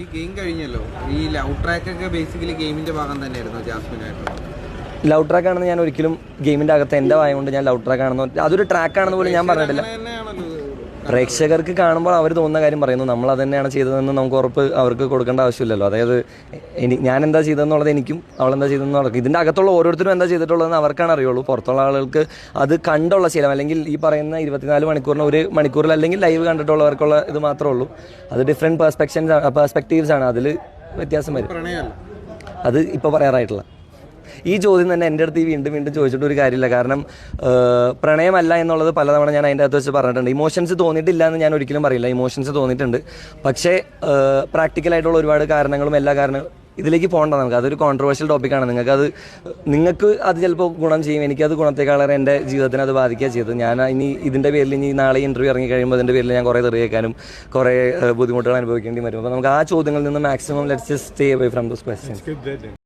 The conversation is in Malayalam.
ഈ ഗെയിം കഴിഞ്ഞല്ലോ. ഈ ലവ് ട്രാക്ക് ഒക്കെ ബേസിക്കലി ഗെയിമിന്റെ ഭാഗം തന്നെയായിരുന്നു ജാസ്മിനായിട്ട്. ലവ് ട്രാക്ക് ആണെന്ന് ഞാൻ ഒരിക്കലും ഗെയിമിന്റെ അകത്ത് എന്റെ വായ കൊണ്ട് ഞാൻ ലവ് ട്രാക്ക് ആണെന്ന് അതൊരു ട്രാക്ക് ആണെന്ന് പോലും ഞാൻ പറഞ്ഞിട്ടില്ല. പ്രേക്ഷകർക്ക് കാണുമ്പോൾ അവർ തോന്നുന്ന കാര്യം പറയുന്നു. നമ്മൾ അത് തന്നെയാണ് ചെയ്തതെന്ന് നമുക്ക് ഉറപ്പ് അവർക്ക് കൊടുക്കേണ്ട ആവശ്യമില്ലല്ലോ. അതായത് എനി ഞാൻ എന്താ ചെയ്തതെന്നുള്ളത് എനിക്കും അവൾ എന്താ ചെയ്തതെന്ന് ചെയ്തതെന്നുള്ളത് ഇതിന്റെ അകത്തുള്ള ഓരോരുത്തരും എന്താ ചെയ്തിട്ടുള്ളതെന്ന് അവർക്കാണ് അറിയുള്ളൂ. പുറത്തുള്ള ആളുകൾക്ക് അത് കണ്ടുള്ള ശീലം. അല്ലെങ്കിൽ ഈ പറയുന്ന ഇരുപത്തിനാല് മണിക്കൂറിന് ഒരു മണിക്കൂറിൽ അല്ലെങ്കിൽ ലൈവ് കണ്ടിട്ടുള്ളവർക്കുള്ള ഇത് മാത്രമേ ഉള്ളൂ. അത് ഡിഫറെന്റ് പെർസ്പെക്ഷൻസ് പെർസ്പെക്റ്റീവ്സ് ആണ്. അതിൽ വ്യത്യാസം വരും. അത് ഇപ്പോൾ പറയാറായിട്ടില്ല. ഈ ചോദ്യം തന്നെ എന്റെ അടുത്ത് വീണ്ടും വീണ്ടും ചോദിച്ചിട്ട് ഒരു കാര്യമില്ല. കാരണം പ്രണയമല്ല എന്നുള്ളത് പലതവണ ഞാൻ അതിന്റെ അകത്ത് വെച്ച് പറഞ്ഞിട്ടുണ്ട്. ഇമോഷൻസ് തോന്നിയിട്ടില്ല എന്ന് ഞാൻ ഒരിക്കലും പറയില്ല. ഇമോഷൻസ് തോന്നിയിട്ടുണ്ട്. പക്ഷേ പ്രാക്ടിക്കലായിട്ടുള്ള ഒരുപാട് കാരണങ്ങളും എല്ലാ കാരണങ്ങളും ഇതിലേക്ക് പോകണ്ട നമുക്ക്. അതൊരു കോൺട്രവേഴ്ഷ്യൽ ടോപ്പിക്കാണ് നിങ്ങൾക്ക് അത് നിങ്ങൾക്ക് അത് ചിലപ്പോൾ ഗുണം ചെയ്യും. എനിക്കത് ഗുണത്തെക്കാളേറെ എന്റെ ജീവിതത്തിന് അത് ബാധിക്കുക ചെയ്തത്. ഞാൻ ഇനി ഇതിന്റെ പേരിൽ ഇനി നാളെ ഇന്റർവ്യൂ ഇറങ്ങി കഴിയുമ്പോൾ അതിന്റെ പേരിൽ ഞാൻ കുറേ തെറിയേക്കാനും കുറേ ബുദ്ധിമുട്ടുകൾ അനുഭവിക്കേണ്ടി വരും. അപ്പോൾ നമുക്ക് ആ ചോദ്യങ്ങളിൽ നിന്ന് maximum let's stay away from those questions